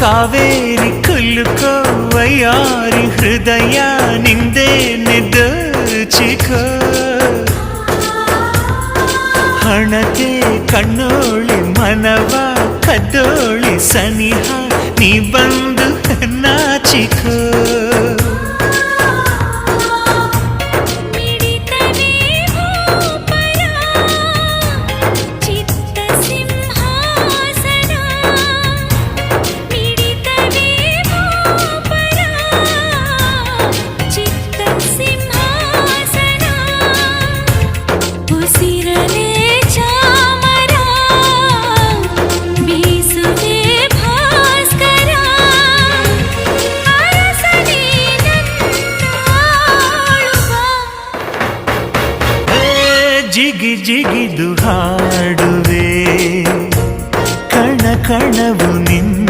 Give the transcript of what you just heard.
ಕಾವೇರಿ ಕುಲ್ಲುಕೋ ವಯ್ಯಾರಿ ಹೃದಯ ನಿಂದೆ ದೋಚಿಕೋ ಹಣತೆ ಕಣ್ಣೋಳಿ ಮನವ ಕದ್ದೋಳಿ ಸನಿಹ ನೀ ಬಂದು ನಾಚಿಕೋ ಜಿಗಿ ಜಿಗಿದು ಹಾಡುವೆ. ಕಣ ಕಣವು ನಿನ್ನ